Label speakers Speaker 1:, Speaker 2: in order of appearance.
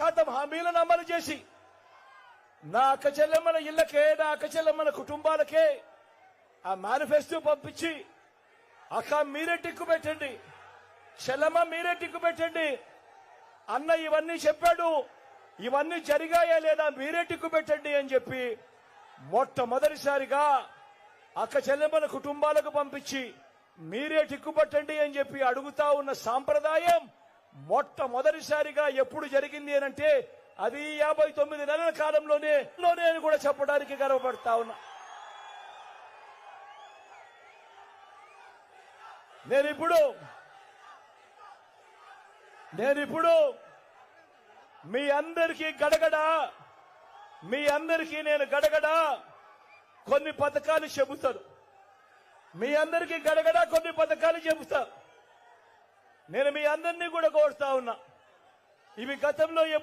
Speaker 1: శాతం హామీలను అమలు చేసి నా అక్కచెల్లెమ్మల ఇళ్ళకే నా అక్కచెల్లెమ్మల కుటుంబాలకే ఆ మేనిఫెస్టో పంపించి అక్క మీరే టిక్కు పెట్టండి చెల్లమ్మ మీరే టిక్కు పెట్టండి అన్న ఇవన్నీ చెప్పాడు ఇవన్నీ జరిగాయా లేదా మీరే టిక్కు పెట్టండి అని చెప్పి మొట్టమొదటిసారిగా అక్క చెల్లెమ్మల కుటుంబాలకు పంపించి మీరే టిక్కు పెట్టండి అని చెప్పి అడుగుతా ఉన్న సాంప్రదాయం మొట్టమొదటిసారిగా ఎప్పుడు జరిగింది అంటే అది యాభై తొమ్మిది నెలల కాలంలోనే లోనే కూడా చెప్పడానికి గర్వపడతా ఉన్నా. నేనిప్పుడు నేనిప్పుడు మీ అందరికీ గడగడ మీ అందరికీ నేను గడగడ కొన్ని పథకాలు చెబుతాను. మీ అందరికీ గడగడ కొన్ని పథకాలు చెబుతా. నేను మీ అందరినీ కూడా కోరుతా ఉన్నా. ఇవి గతంలో